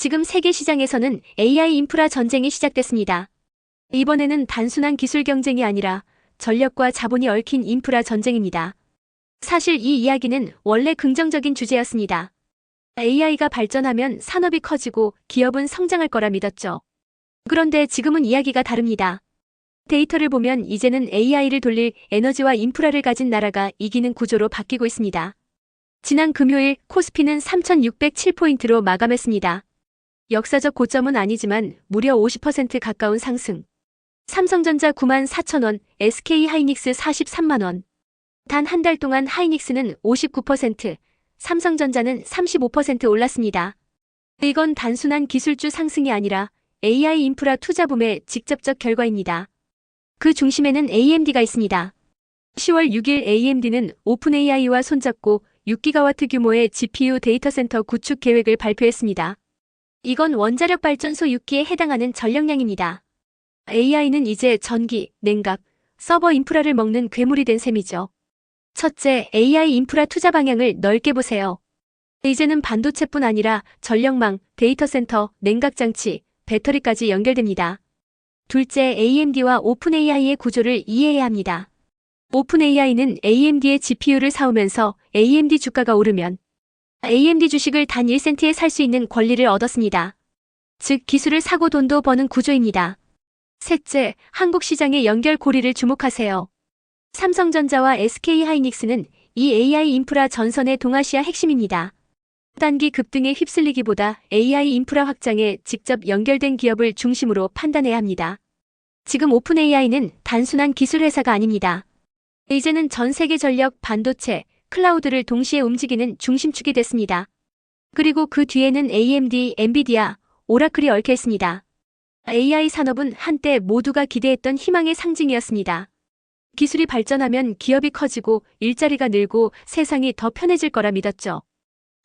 지금 세계 시장에서는 AI 인프라 전쟁이 시작됐습니다. 이번에는 단순한 기술 경쟁이 아니라 전력과 자본이 얽힌 인프라 전쟁입니다. 사실 이 이야기는 원래 긍정적인 주제였습니다. AI가 발전하면 산업이 커지고 기업은 성장할 거라 믿었죠. 그런데 지금은 이야기가 다릅니다. 데이터를 보면 이제는 AI를 돌릴 에너지와 인프라를 가진 나라가 이기는 구조로 바뀌고 있습니다. 지난 금요일 코스피는 3,607포인트로 마감했습니다. 역사적 고점은 아니지만 무려 50% 가까운 상승. 삼성전자 9만 4천원, SK 하이닉스 43만원. 단 한 달 동안 하이닉스는 59%, 삼성전자는 35% 올랐습니다. 이건 단순한 기술주 상승이 아니라 AI 인프라 투자 붐의 직접적 결과입니다. 그 중심에는 AMD가 있습니다. 10월 6일 AMD는 오픈AI와 손잡고 6기가와트 규모의 GPU 데이터 센터 구축 계획을 발표했습니다. 이건 원자력 발전소 6기에 해당하는 전력량입니다. AI는 이제 전기, 냉각, 서버 인프라를 먹는 괴물이 된 셈이죠. 첫째, AI 인프라 투자 방향을 넓게 보세요. 이제는 반도체뿐 아니라 전력망, 데이터 센터, 냉각 장치, 배터리까지 연결됩니다. 둘째, AMD와 오픈AI의 구조를 이해해야 합니다. 오픈AI는 AMD의 GPU를 사오면서 AMD 주가가 오르면 AMD 주식을 단 1센트에 살 수 있는 권리를 얻었습니다. 즉, 기술을 사고 돈도 버는 구조입니다. 셋째, 한국 시장의 연결 고리를 주목하세요. 삼성전자와 SK 하이닉스는 이 AI 인프라 전선의 동아시아 핵심입니다. 단기 급등에 휩쓸리기보다 AI 인프라 확장에 직접 연결된 기업을 중심으로 판단해야 합니다. 지금 오픈 AI는 단순한 기술 회사가 아닙니다. 이제는 전 세계 전력, 반도체, 클라우드를 동시에 움직이는 중심축이 됐습니다. 그리고 그 뒤에는 AMD, 엔비디아, 오라클이 얽혀 있습니다. AI 산업은 한때 모두가 기대했던 희망의 상징이었습니다. 기술이 발전하면 기업이 커지고 일자리가 늘고 세상이 더 편해질 거라 믿었죠.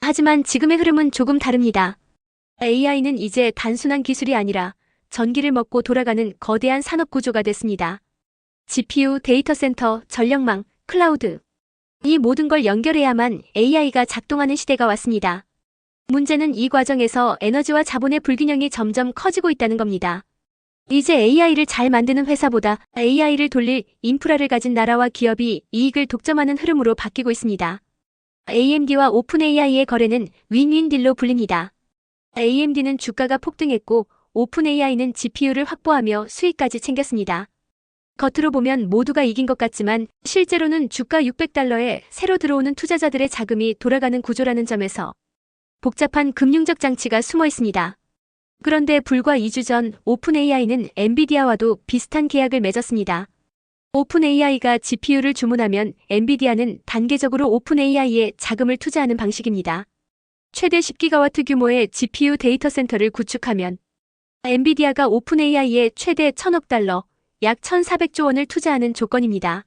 하지만 지금의 흐름은 조금 다릅니다. AI는 이제 단순한 기술이 아니라 전기를 먹고 돌아가는 거대한 산업 구조가 됐습니다. GPU, 데이터 센터, 전력망, 클라우드. 이 모든 걸 연결해야만 AI가 작동하는 시대가 왔습니다. 문제는 이 과정에서 에너지와 자본의 불균형이 점점 커지고 있다는 겁니다. 이제 AI를 잘 만드는 회사보다 AI를 돌릴 인프라를 가진 나라와 기업이 이익을 독점하는 흐름으로 바뀌고 있습니다. AMD와 오픈AI의 거래는 윈윈 딜로 불립니다. AMD는 주가가 폭등했고 오픈AI는 GPU를 확보하며 수익까지 챙겼습니다. 겉으로 보면 모두가 이긴 것 같지만 실제로는 주가 600달러에 새로 들어오는 투자자들의 자금이 돌아가는 구조라는 점에서 복잡한 금융적 장치가 숨어 있습니다. 그런데 불과 2주 전 오픈AI는 엔비디아와도 비슷한 계약을 맺었습니다. 오픈AI가 GPU를 주문하면 엔비디아는 단계적으로 오픈AI에 자금을 투자하는 방식입니다. 최대 10기가와트 규모의 GPU 데이터 센터를 구축하면 엔비디아가 오픈AI에 최대 1000억 달러, 약 1,400조 원을 투자하는 조건입니다.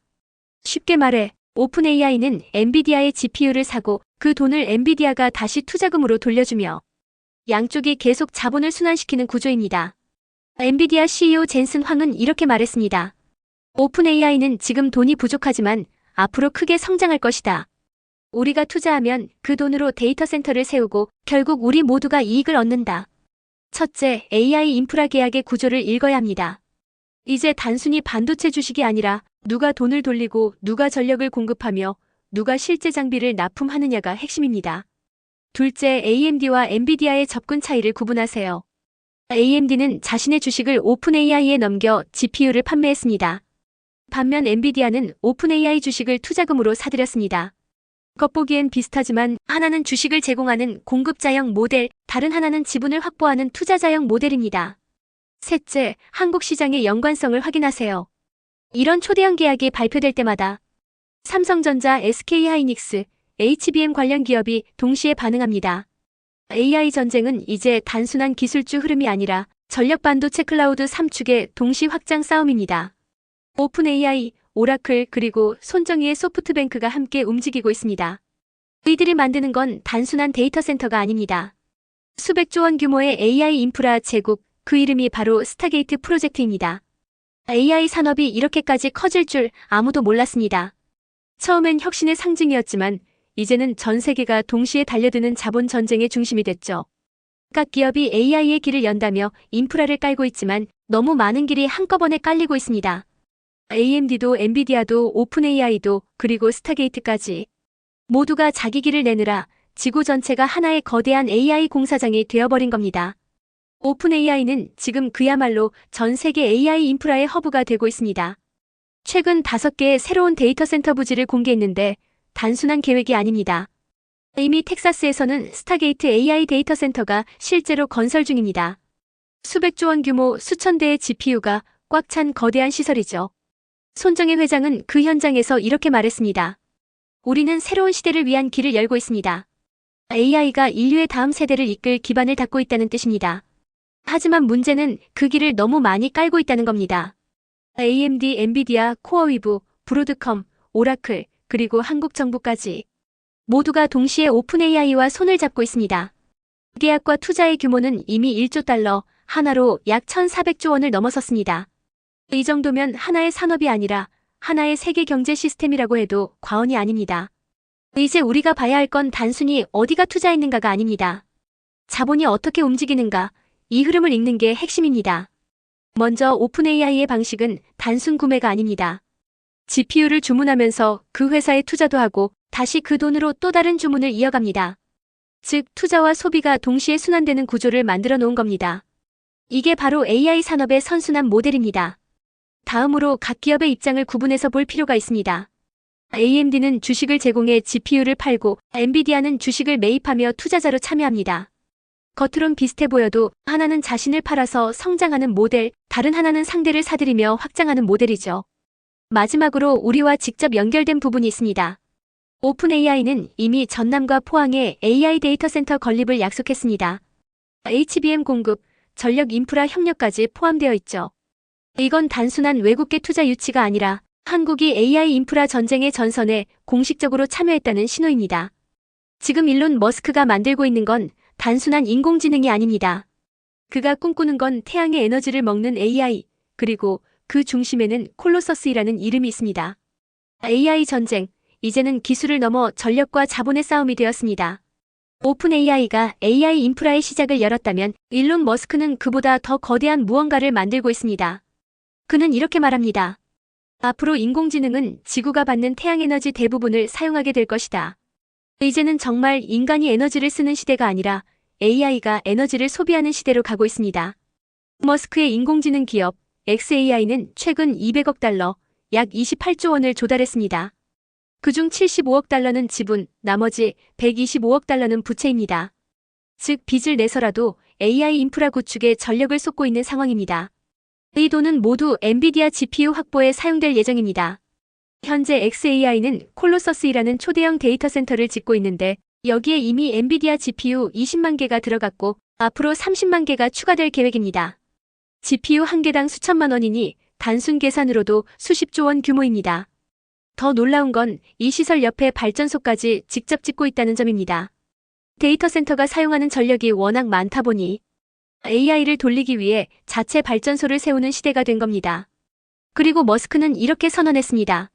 쉽게 말해 오픈AI는 엔비디아의 GPU를 사고 그 돈을 엔비디아가 다시 투자금으로 돌려주며 양쪽이 계속 자본을 순환시키는 구조입니다. 엔비디아 CEO 젠슨 황은 이렇게 말했습니다. 오픈AI는 지금 돈이 부족하지만 앞으로 크게 성장할 것이다. 우리가 투자하면 그 돈으로 데이터 센터를 세우고 결국 우리 모두가 이익을 얻는다. 첫째, AI 인프라 계약의 구조를 읽어야 합니다. 이제 단순히 반도체 주식이 아니라 누가 돈을 돌리고 누가 전력을 공급하며 누가 실제 장비를 납품하느냐가 핵심입니다. 둘째, AMD와 엔비디아의 접근 차이를 구분하세요. AMD는 자신의 주식을 오픈AI에 넘겨 GPU를 판매했습니다. 반면 엔비디아는 오픈AI 주식을 투자금으로 사들였습니다. 겉보기엔 비슷하지만 하나는 주식을 제공하는 공급자형 모델, 다른 하나는 지분을 확보하는 투자자형 모델입니다. 셋째, 한국 시장의 연관성을 확인하세요. 이런 초대형 계약이 발표될 때마다 삼성전자, SK하이닉스, HBM 관련 기업이 동시에 반응합니다. AI 전쟁은 이제 단순한 기술주 흐름이 아니라 전력 반도체 클라우드 3축의 동시 확장 싸움입니다. 오픈 AI, 오라클 그리고 손정희의 소프트뱅크가 함께 움직이고 있습니다. 이들이 만드는 건 단순한 데이터 센터가 아닙니다. 수백조 원 규모의 AI 인프라 제국, 그 이름이 바로 스타게이트 프로젝트입니다. AI 산업이 이렇게까지 커질 줄 아무도 몰랐습니다. 처음엔 혁신의 상징이었지만 이제는 전 세계가 동시에 달려드는 자본 전쟁의 중심이 됐죠. 각 기업이 AI의 길을 연다며 인프라를 깔고 있지만 너무 많은 길이 한꺼번에 깔리고 있습니다. AMD도 엔비디아도 오픈AI도 그리고 스타게이트까지 모두가 자기 길을 내느라 지구 전체가 하나의 거대한 AI 공사장이 되어버린 겁니다. 오픈AI는 지금 그야말로 전 세계 AI 인프라의 허브가 되고 있습니다. 최근 5개의 새로운 데이터 센터 부지를 공개했는데 단순한 계획이 아닙니다. 이미 텍사스에서는 스타게이트 AI 데이터 센터가 실제로 건설 중입니다. 수백조 원 규모 수천 대의 GPU가 꽉 찬 거대한 시설이죠. 손정혜 회장은 그 현장에서 이렇게 말했습니다. 우리는 새로운 시대를 위한 길을 열고 있습니다. AI가 인류의 다음 세대를 이끌 기반을 닦고 있다는 뜻입니다. 하지만 문제는 그 길을 너무 많이 깔고 있다는 겁니다. AMD, 엔비디아, 코어위브, 브로드컴, 오라클, 그리고 한국 정부까지 모두가 동시에 오픈AI와 손을 잡고 있습니다. 계약과 투자의 규모는 이미 1조 달러, 하나로 약 1,400조 원을 넘어섰습니다. 이 정도면 하나의 산업이 아니라 하나의 세계 경제 시스템이라고 해도 과언이 아닙니다. 이제 우리가 봐야 할 건 단순히 어디가 투자했는가가 아닙니다. 자본이 어떻게 움직이는가, 이 흐름을 읽는 게 핵심입니다. 먼저 오픈AI의 방식은 단순 구매가 아닙니다. GPU를 주문하면서 그 회사에 투자도 하고 다시 그 돈으로 또 다른 주문을 이어갑니다. 즉, 투자와 소비가 동시에 순환되는 구조를 만들어 놓은 겁니다. 이게 바로 AI 산업의 선순환 모델입니다. 다음으로 각 기업의 입장을 구분해서 볼 필요가 있습니다. AMD는 주식을 제공해 GPU를 팔고 엔비디아는 주식을 매입하며 투자자로 참여합니다. 겉으론 비슷해 보여도 하나는 자신을 팔아서 성장하는 모델, 다른 하나는 상대를 사들이며 확장하는 모델이죠. 마지막으로 우리와 직접 연결된 부분이 있습니다. 오픈AI는 이미 전남과 포항에 AI 데이터 센터 건립을 약속했습니다. HBM 공급, 전력 인프라 협력까지 포함되어 있죠. 이건 단순한 외국계 투자 유치가 아니라 한국이 AI 인프라 전쟁의 전선에 공식적으로 참여했다는 신호입니다. 지금 일론 머스크가 만들고 있는 건 단순한 인공지능이 아닙니다. 그가 꿈꾸는 건 태양의 에너지를 먹는 AI, 그리고 그 중심에는 콜로서스이라는 이름이 있습니다. AI 전쟁, 이제는 기술을 넘어 전력과 자본의 싸움이 되었습니다. 오픈 AI가 AI 인프라의 시작을 열었다면 일론 머스크는 그보다 더 거대한 무언가를 만들고 있습니다. 그는 이렇게 말합니다. 앞으로 인공지능은 지구가 받는 태양에너지 대부분을 사용하게 될 것이다. 이제는 정말 인간이 에너지를 쓰는 시대가 아니라 AI가 에너지를 소비하는 시대로 가고 있습니다. 머스크의 인공지능 기업 XAI는 최근 200억 달러, 약 28조 원을 조달했습니다. 그중 75억 달러는 지분, 나머지 125억 달러는 부채입니다. 즉 빚을 내서라도 AI 인프라 구축에 전력을 쏟고 있는 상황입니다. 이 돈은 모두 엔비디아 GPU 확보에 사용될 예정입니다. 현재 XAI는 콜로서스이라는 초대형 데이터 센터를 짓고 있는데 여기에 이미 엔비디아 GPU 20만 개가 들어갔고 앞으로 30만 개가 추가될 계획입니다. GPU 한 개당 수천만 원이니 단순 계산으로도 수십조 원 규모입니다. 더 놀라운 건 이 시설 옆에 발전소까지 직접 짓고 있다는 점입니다. 데이터 센터가 사용하는 전력이 워낙 많다 보니 AI를 돌리기 위해 자체 발전소를 세우는 시대가 된 겁니다. 그리고 머스크는 이렇게 선언했습니다.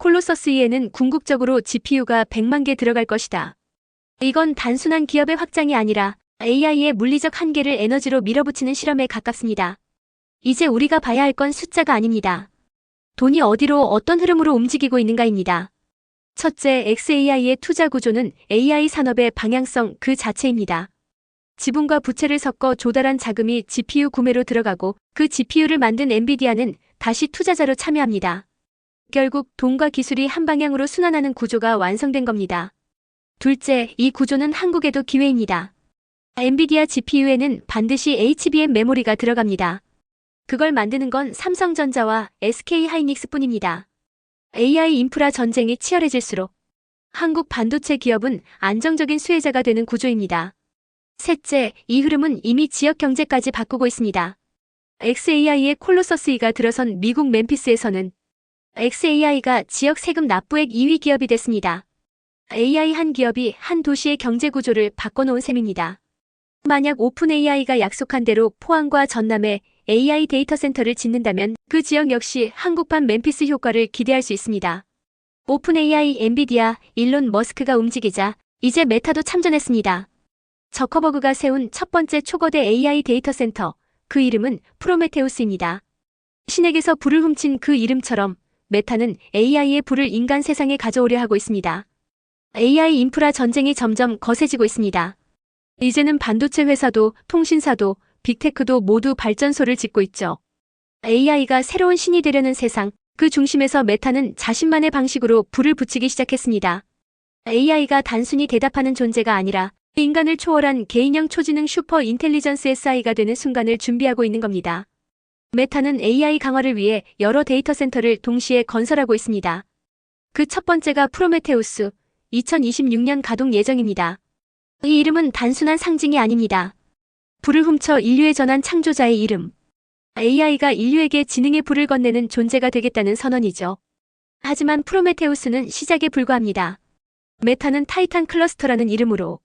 콜로서스이에는 궁극적으로 GPU가 100만 개 들어갈 것이다. 이건 단순한 기업의 확장이 아니라 AI의 물리적 한계를 에너지로 밀어붙이는 실험에 가깝습니다. 이제 우리가 봐야 할 건 숫자가 아닙니다. 돈이 어디로 어떤 흐름으로 움직이고 있는가입니다. 첫째, XAI의 투자 구조는 AI 산업의 방향성 그 자체입니다. 지분과 부채를 섞어 조달한 자금이 GPU 구매로 들어가고 그 GPU를 만든 엔비디아는 다시 투자자로 참여합니다. 결국 돈과 기술이 한 방향으로 순환하는 구조가 완성된 겁니다. 둘째, 이 구조는 한국에도 기회입니다. 엔비디아 GPU에는 반드시 HBM 메모리가 들어갑니다. 그걸 만드는 건 삼성전자와 SK 하이닉스 뿐입니다. AI 인프라 전쟁이 치열해질수록 한국 반도체 기업은 안정적인 수혜자가 되는 구조입니다. 셋째, 이 흐름은 이미 지역 경제까지 바꾸고 있습니다. XAI의 콜로서스이가 들어선 미국 멤피스에서는 XAI가 지역 세금 납부액 2위 기업이 됐습니다. AI 한 기업이 한 도시의 경제 구조를 바꿔놓은 셈입니다. 만약 오픈 AI가 약속한 대로 포항과 전남에 AI 데이터 센터를 짓는다면 그 지역 역시 한국판 멤피스 효과를 기대할 수 있습니다. 오픈 AI, 엔비디아, 일론 머스크가 움직이자 이제 메타도 참전했습니다. 저커버그가 세운 첫 번째 초거대 AI 데이터 센터, 그 이름은 프로메테우스입니다. 신에게서 불을 훔친 그 이름처럼 메타는 AI의 불을 인간 세상에 가져오려 하고 있습니다. AI 인프라 전쟁이 점점 거세지고 있습니다. 이제는 반도체 회사도 통신사도 빅테크도 모두 발전소를 짓고 있죠. AI가 새로운 신이 되려는 세상, 그 중심에서 메타는 자신만의 방식으로 불을 붙이기 시작했습니다. AI가 단순히 대답하는 존재가 아니라 인간을 초월한 개인형 초지능 슈퍼 인텔리전스 SI가 되는 순간을 준비하고 있는 겁니다. 메타는 AI 강화를 위해 여러 데이터 센터를 동시에 건설하고 있습니다. 그 첫 번째가 프로메테우스, 2026년 가동 예정입니다. 이 이름은 단순한 상징이 아닙니다. 불을 훔쳐 인류에 전한 창조자의 이름. AI가 인류에게 지능의 불을 건네는 존재가 되겠다는 선언이죠. 하지만 프로메테우스는 시작에 불과합니다. 메타는 타이탄 클러스터라는 이름으로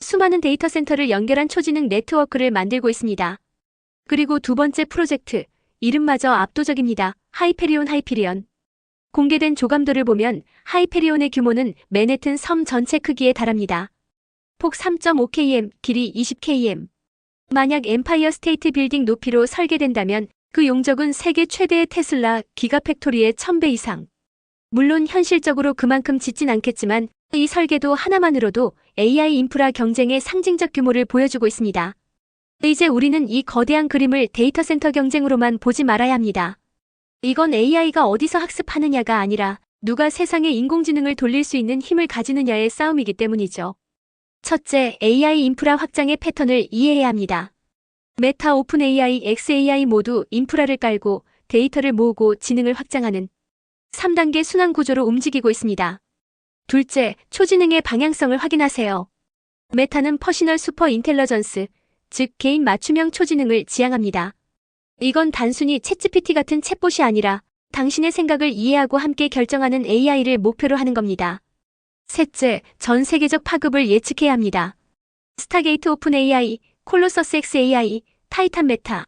수많은 데이터 센터를 연결한 초지능 네트워크를 만들고 있습니다. 그리고 두 번째 프로젝트, 이름마저 압도적입니다. 하이페리온 하이피리온. 공개된 조감도를 보면 하이페리온의 규모는 맨해튼 섬 전체 크기에 달합니다. 폭 3.5km, 길이 20km. 만약 엠파이어 스테이트 빌딩 높이로 설계된다면 그 용적은 세계 최대의 테슬라 기가팩토리의 1000배 이상. 물론 현실적으로 그만큼 짓진 않겠지만 이 설계도 하나만으로도 AI 인프라 경쟁의 상징적 규모를 보여주고 있습니다. 이제 우리는 이 거대한 그림을 데이터 센터 경쟁으로만 보지 말아야 합니다. 이건 AI가 어디서 학습하느냐가 아니라 누가 세상에 인공지능을 돌릴 수 있는 힘을 가지느냐의 싸움이기 때문이죠. 첫째, AI 인프라 확장의 패턴을 이해해야 합니다. 메타 오픈 AI, XAI 모두 인프라를 깔고 데이터를 모으고 지능을 확장하는 3단계 순환 구조로 움직이고 있습니다. 둘째, 초지능의 방향성을 확인하세요. 메타는 퍼시널 슈퍼 인텔러전스, 즉 개인 맞춤형 초지능을 지향합니다. 이건 단순히 챗GPT 같은 챗봇이 아니라 당신의 생각을 이해하고 함께 결정하는 AI를 목표로 하는 겁니다. 셋째, 전 세계적 파급을 예측해야 합니다. 스타게이트 오픈 AI, 콜로서스 XAI, 타이탄 메타.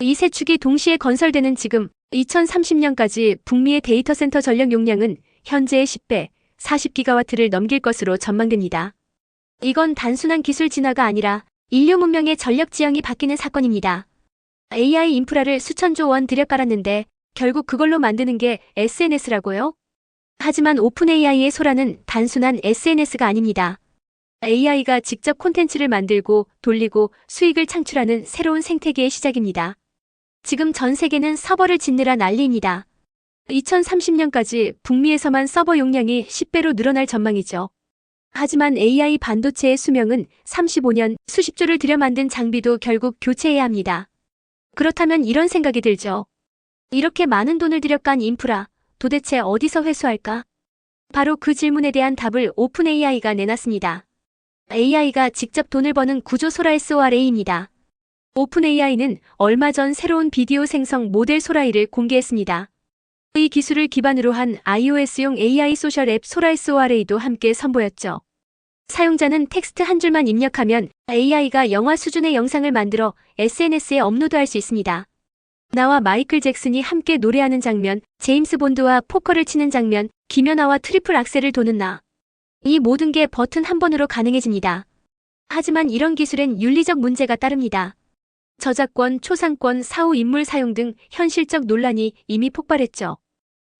이 세 축이 동시에 건설되는 지금 2030년까지 북미의 데이터 센터 전력 용량은 현재의 10배, 40기가와트를 넘길 것으로 전망됩니다. 이건 단순한 기술 진화가 아니라 인류 문명의 전력 지형이 바뀌는 사건입니다. AI 인프라를 수천조 원 들여 깔았는데 결국 그걸로 만드는 게 SNS라고요? 하지만 오픈 AI의 소라는 단순한 SNS가 아닙니다. AI가 직접 콘텐츠를 만들고 돌리고 수익을 창출하는 새로운 생태계의 시작입니다. 지금 전 세계는 서버를 짓느라 난리입니다. 2030년까지 북미에서만 서버 용량이 10배로 늘어날 전망이죠. 하지만 AI 반도체의 수명은 35년 수십 조를 들여 만든 장비도 결국 교체해야 합니다. 그렇다면 이런 생각이 들죠. 이렇게 많은 돈을 들여 깐 인프라, 도대체 어디서 회수할까? 바로 그 질문에 대한 답을 오픈 AI가 내놨습니다. AI가 직접 돈을 버는 구조 소라 SORA입니다. 오픈 AI는 얼마 전 새로운 비디오 생성 모델 소라이를 공개했습니다. 이 기술을 기반으로 한 iOS용 AI 소셜 앱 소라 SORA도 함께 선보였죠. 사용자는 텍스트 한 줄만 입력하면 AI가 영화 수준의 영상을 만들어 SNS에 업로드할 수 있습니다. 나와 마이클 잭슨이 함께 노래하는 장면, 제임스 본드와 포커를 치는 장면, 김연아와 트리플 악셀을 도는 나. 이 모든 게 버튼 한 번으로 가능해집니다. 하지만 이런 기술엔 윤리적 문제가 따릅니다. 저작권, 초상권, 사후 인물 사용 등 현실적 논란이 이미 폭발했죠.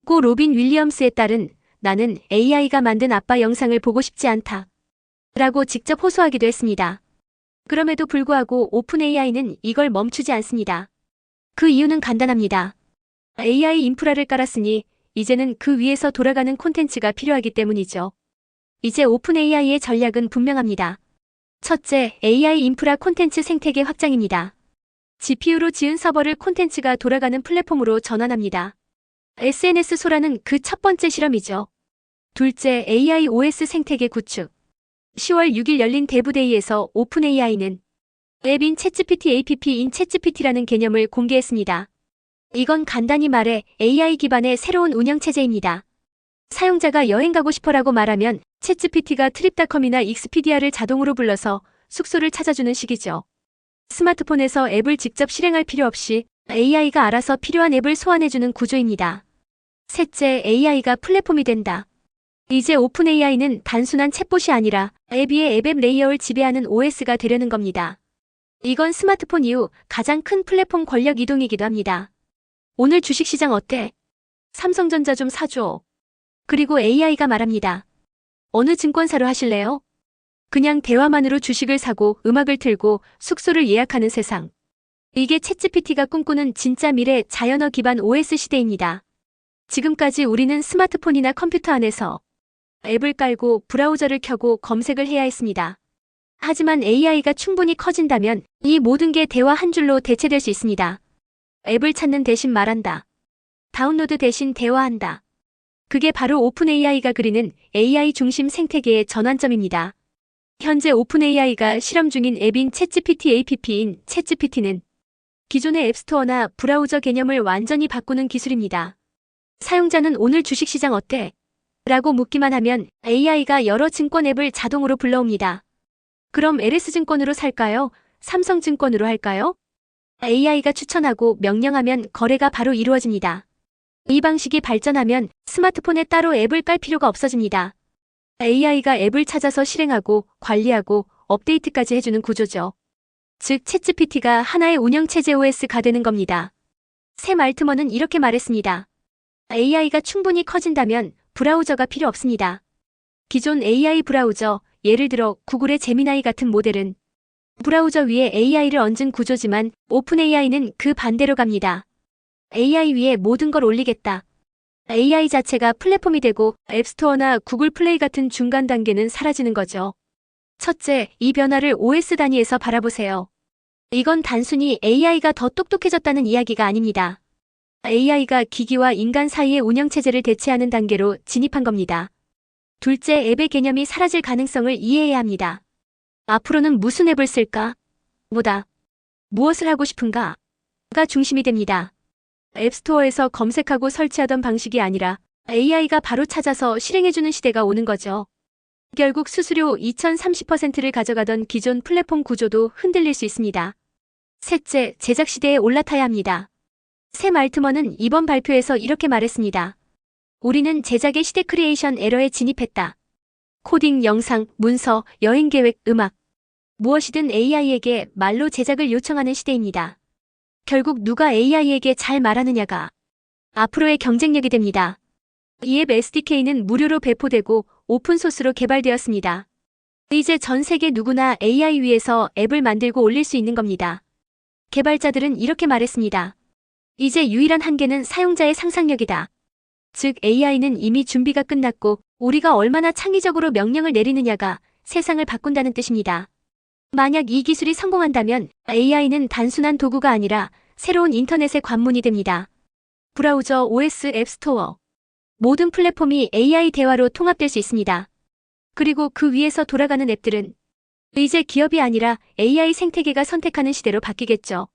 고 로빈 윌리엄스에 따른 나는 AI가 만든 아빠 영상을 보고 싶지 않다. 라고 직접 호소하기도 했습니다. 그럼에도 불구하고 오픈 AI는 이걸 멈추지 않습니다. 그 이유는 간단합니다. AI 인프라를 깔았으니 이제는 그 위에서 돌아가는 콘텐츠가 필요하기 때문이죠. 이제 오픈 AI의 전략은 분명합니다. 첫째, AI 인프라 콘텐츠 생태계 확장입니다. GPU로 지은 서버를 콘텐츠가 돌아가는 플랫폼으로 전환합니다. SNS 소라는 그 첫 번째 실험이죠. 둘째, AI OS 생태계 구축. 10월 6일 열린 대부데이에서 오픈 AI는 앱인 챗GPT APP인 챗GPT라는 개념을 공개했습니다. 이건 간단히 말해 AI 기반의 새로운 운영체제입니다. 사용자가 여행 가고 싶어라고 말하면 챗GPT가 트립닷컴이나 익스피디아를 자동으로 불러서 숙소를 찾아주는 식이죠. 스마트폰에서 앱을 직접 실행할 필요 없이 AI가 알아서 필요한 앱을 소환해주는 구조입니다. 셋째, AI가 플랫폼이 된다. 이제 오픈 AI는 단순한 챗봇이 아니라 앱 위에 앱앱 레이어를 지배하는 OS가 되려는 겁니다. 이건 스마트폰 이후 가장 큰 플랫폼 권력 이동이기도 합니다. 오늘 주식시장 어때? 삼성전자 좀 사줘. 그리고 AI가 말합니다. 어느 증권사로 하실래요? 그냥 대화만으로 주식을 사고 음악을 틀고 숙소를 예약하는 세상. 이게 챗GPT가 꿈꾸는 진짜 미래 자연어 기반 OS 시대입니다. 지금까지 우리는 스마트폰이나 컴퓨터 안에서 앱을 깔고 브라우저를 켜고 검색을 해야 했습니다. 하지만 AI가 충분히 커진다면 이 모든 게 대화 한 줄로 대체될 수 있습니다. 앱을 찾는 대신 말한다. 다운로드 대신 대화한다. 그게 바로 오픈 AI가 그리는 AI 중심 생태계의 전환점입니다. 현재 오픈 AI가 실험 중인 앱인 챗GPT APP인 챗GPT는 기존의 앱스토어나 브라우저 개념을 완전히 바꾸는 기술입니다. 사용자는 오늘 주식시장 어때? 라고 묻기만 하면 AI가 여러 증권 앱을 자동으로 불러옵니다. 그럼 LS증권으로 살까요? 삼성증권으로 할까요? AI가 추천하고 명령하면 거래가 바로 이루어집니다. 이 방식이 발전하면 스마트폰에 따로 앱을 깔 필요가 없어집니다. AI가 앱을 찾아서 실행하고 관리하고 업데이트까지 해주는 구조죠. 즉, 챗GPT가 하나의 운영체제 OS가 되는 겁니다. 샘 알트먼은 이렇게 말했습니다. AI가 충분히 커진다면 브라우저가 필요 없습니다. 기존 AI 브라우저, 예를 들어 구글의 제미나이 같은 모델은 브라우저 위에 AI를 얹은 구조지만 오픈 AI는 그 반대로 갑니다. AI 위에 모든 걸 올리겠다. AI 자체가 플랫폼이 되고 앱스토어나 구글 플레이 같은 중간 단계는 사라지는 거죠. 첫째, 이 변화를 OS 단위에서 바라보세요. 이건 단순히 AI가 더 똑똑해졌다는 이야기가 아닙니다. AI가 기기와 인간 사이의 운영체제를 대체하는 단계로 진입한 겁니다. 둘째, 앱의 개념이 사라질 가능성을 이해해야 합니다. 앞으로는 무슨 앱을 쓸까? 뭐다? 무엇을 하고 싶은가? 가 중심이 됩니다. 앱스토어에서 검색하고 설치하던 방식이 아니라 AI가 바로 찾아서 실행해주는 시대가 오는 거죠. 결국 수수료 2030%를 가져가던 기존 플랫폼 구조도 흔들릴 수 있습니다. 셋째, 제작 시대에 올라타야 합니다. 샘 알트먼은 이번 발표에서 이렇게 말했습니다. 우리는 제작의 시대 크리에이션 에러에 진입했다. 코딩, 영상, 문서, 여행 계획, 음악. 무엇이든 AI에게 말로 제작을 요청하는 시대입니다. 결국 누가 AI에게 잘 말하느냐가 앞으로의 경쟁력이 됩니다. 이 앱 SDK는 무료로 배포되고 오픈소스로 개발되었습니다. 이제 전 세계 누구나 AI 위에서 앱을 만들고 올릴 수 있는 겁니다. 개발자들은 이렇게 말했습니다. 이제 유일한 한계는 사용자의 상상력이다. 즉 AI는 이미 준비가 끝났고 우리가 얼마나 창의적으로 명령을 내리느냐가 세상을 바꾼다는 뜻입니다. 만약 이 기술이 성공한다면 AI는 단순한 도구가 아니라 새로운 인터넷의 관문이 됩니다. 브라우저, OS, 앱스토어. 모든 플랫폼이 AI 대화로 통합될 수 있습니다. 그리고 그 위에서 돌아가는 앱들은 이제 기업이 아니라 AI 생태계가 선택하는 시대로 바뀌겠죠.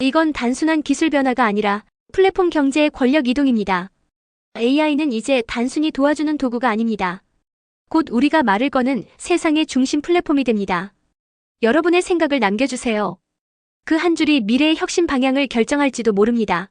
이건 단순한 기술 변화가 아니라 플랫폼 경제의 권력 이동입니다. AI는 이제 단순히 도와주는 도구가 아닙니다. 곧 우리가 말을 거는 세상의 중심 플랫폼이 됩니다. 여러분의 생각을 남겨주세요. 그 한 줄이 미래의 혁신 방향을 결정할지도 모릅니다.